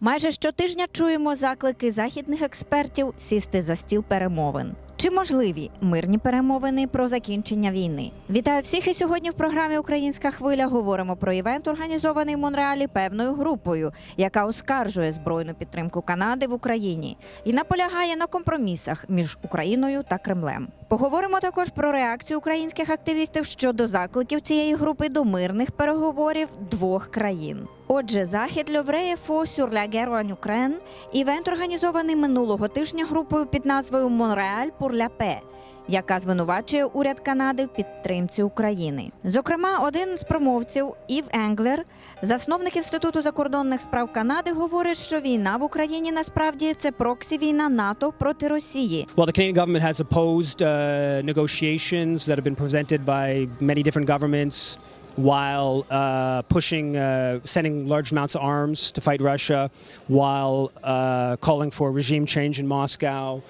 Майже щотижня чуємо заклики західних експертів сісти за стіл перемовин. Чи можливі мирні перемовини про закінчення війни? Вітаю всіх! І сьогодні в програмі Українська хвиля говоримо про івент, організований в Монреалі певною групою, яка оскаржує збройну підтримку Канади в Україні і наполягає на компромісах між Україною та Кремлем. Поговоримо також про реакцію українських активістів щодо закликів цієї групи до мирних переговорів двох країн. Отже, захід sur la guerre en івент організований минулого тижня групою під назвою Монреаль paix, яка звинувачує уряд Канади в підтримці України. Зокрема, один з промовців Ів Енглер, засновник інституту закордонних справ Канади, говорить, що війна в Україні насправді це проксі війна НАТО проти Росії. Well, the Canadian government has opposed uh, negotiations that have been presented by many different governments while uh, pushing, uh, sending large amounts of arms to fight Russia, while uh, calling for regime change in Moscow.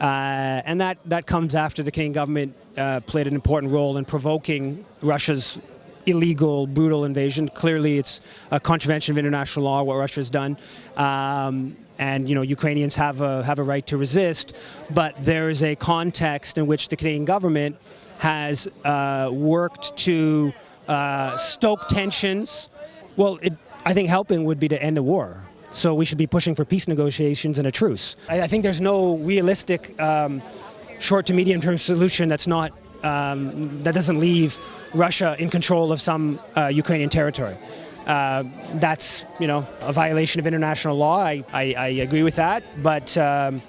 Uh, and that, that comes after the Canadian government uh, played an important role in provoking Russia's illegal, brutal invasion. Clearly, it's a contravention of international law what Russia's done, um, and you know Ukrainians have a have a right to resist. But there is a context in which the Canadian government has uh, worked to uh, stoke tensions. Well, it, I think helping would be to end the war. So we should be pushing for peace negotiations and a truce. I, I think there's no realistic um, short to medium term solution that's not um, that doesn't leave Russia in control of some uh, Ukrainian territory. Uh, that's you know a violation of international law. I, I, I agree with that, but um,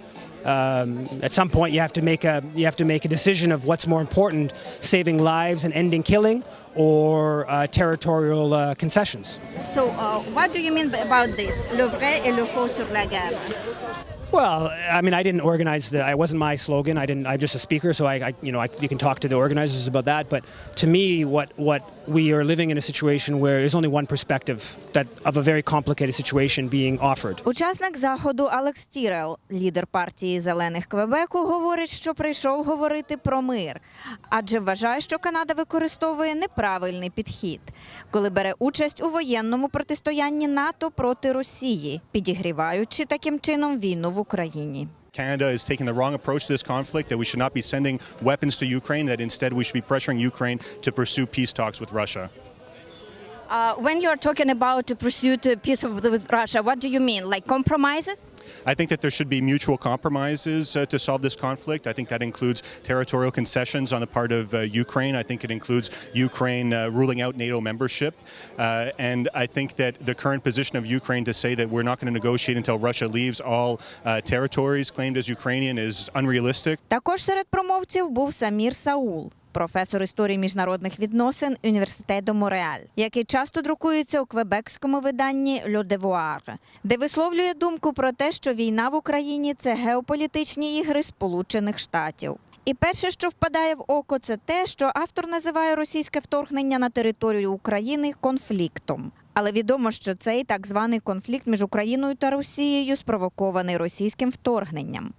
um, at some point you have to make a you have to make a decision of what's more important: saving lives and ending killing, or uh, territorial uh, concessions. So, uh, what do you mean about this? Le vrai et le faux sur la guerre. Well, I mean, I didn't organize the. I wasn't my slogan. I didn't. I'm just a speaker, so I, I you know, I, you can talk to the organizers about that. But to me, what what we are living in a situation where there's only one perspective that of a very complicated situation being offered. Учасник заходу Алекс Тірел, лідер партії зелених Квебеку, говорить, що прийшов говорити про мир, адже вважає, що Канада використовує неправильний підхід, коли бере участь у воєнному протистоянні НАТО проти Росії, підігріваючи таким чином війну в Україні. Canada is taking the wrong approach to this conflict, that we should not be sending weapons to Ukraine, that instead we should be pressuring Ukraine to pursue peace talks with Russia. Uh, when you are talking about to pursue peace with Russia, what do you mean? Like compromises? I think that there should be mutual compromises uh, to solve this conflict. I think that includes territorial concessions on the part of uh, Ukraine. I think it includes Ukraine uh, ruling out NATO membership. Uh, and I think that the current position of Ukraine to say that we're not going to negotiate until Russia leaves all uh, territories claimed as Ukrainian is unrealistic. Також серед промовців був Самір Саул, Професор історії міжнародних відносин Університету Мореаль, який часто друкується у квебекському виданні «Le Devoir», де висловлює думку про те, що війна в Україні це геополітичні ігри Сполучених Штатів. І перше, що впадає в око, це те, що автор називає російське вторгнення на територію України конфліктом. Але відомо, що цей так званий конфлікт між Україною та Росією спровокований російським вторгненням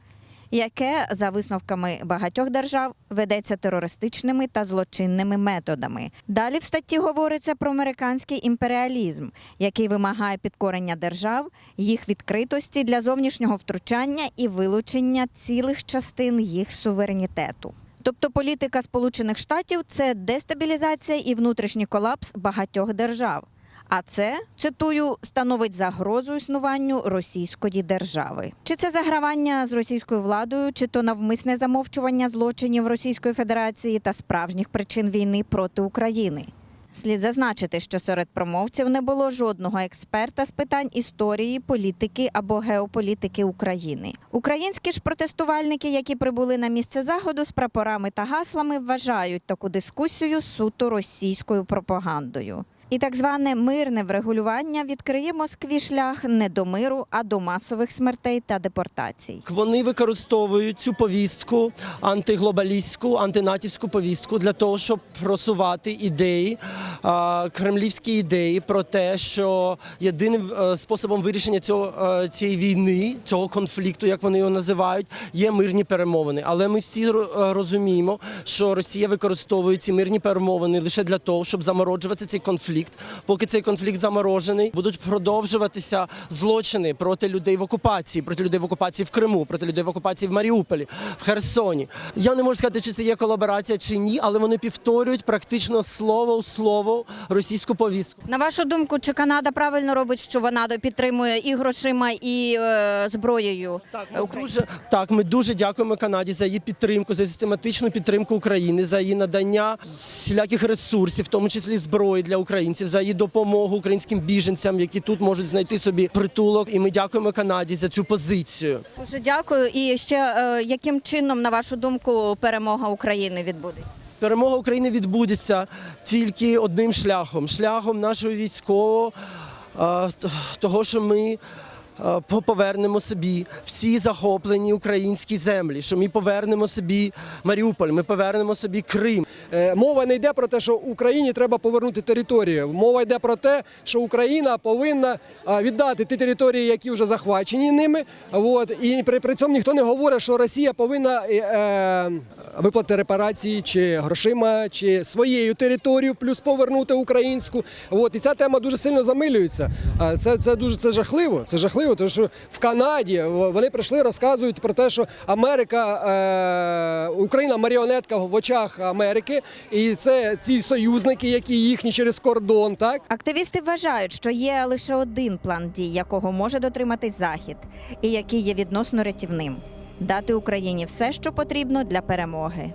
яке, за висновками багатьох держав, ведеться терористичними та злочинними методами. Далі в статті говориться про американський імперіалізм, який вимагає підкорення держав, їх відкритості для зовнішнього втручання і вилучення цілих частин їх суверенітету. Тобто політика Сполучених Штатів це дестабілізація і внутрішній колапс багатьох держав. А це цитую становить загрозу існуванню російської держави. Чи це загравання з російською владою, чи то навмисне замовчування злочинів Російської Федерації та справжніх причин війни проти України? Слід зазначити, що серед промовців не було жодного експерта з питань історії, політики або геополітики України. Українські ж протестувальники, які прибули на місце заходу з прапорами та гаслами, вважають таку дискусію суто російською пропагандою. І так зване мирне врегулювання відкриє Москві шлях не до миру, а до масових смертей та депортацій. Вони використовують цю повістку антиглобалістську, антинатівську повістку для того, щоб просувати ідеї, кремлівські ідеї про те, що єдиним е, способом вирішення цього е, цієї війни, цього конфлікту, як вони його називають, є мирні перемовини. Але ми всі е, розуміємо, що Росія використовує ці мирні перемовини лише для того, щоб замороджувати цей конфлікт. Конфлікт, поки цей конфлікт заморожений, будуть продовжуватися злочини проти людей в окупації, проти людей в окупації в Криму, проти людей в окупації в Маріуполі, в Херсоні. Я не можу сказати, чи це є колаборація чи ні, але вони повторюють практично слово у слово російську повістку. На вашу думку, чи Канада правильно робить, що вона підтримує і грошима, і е, зброєю Так, ми дуже так. Ми дуже дякуємо Канаді за її підтримку, за систематичну підтримку України, за її надання всіляких ресурсів, в тому числі зброї для українців, за її допомогу українським біженцям, які тут можуть знайти собі притулок. І ми дякуємо Канаді за цю позицію. Дуже дякую. І ще е, яким чином, на вашу думку, перемога України відбудеться? Перемога України відбудеться тільки одним шляхом шляхом нашого військового, е, того, що ми. Е, Повернемо собі всі захоплені українські землі, що ми повернемо собі Маріуполь, ми повернемо собі Крим. Е, Мова не йде про те, що Україні треба повернути територію. Мова йде про те, що Україна повинна віддати ті території, які вже захвачені ними. От і при цьому ніхто не говорить, що Росія повинна е, репарації чи грошима, чи своєю територією, плюс повернути українську. От і ця тема дуже сильно замилюється. Це, це дуже це жахливо. Це жахливо, тому що в Канаді вони прийшли, розказують про те, що Америка, е, Україна маріонетка в очах Америки, і це ті союзники, які їхні через кордон, так Активісти вважають, що є лише один план дій, якого може дотриматись Захід, і який є відносно рятівним дати Україні все, що потрібно для перемоги.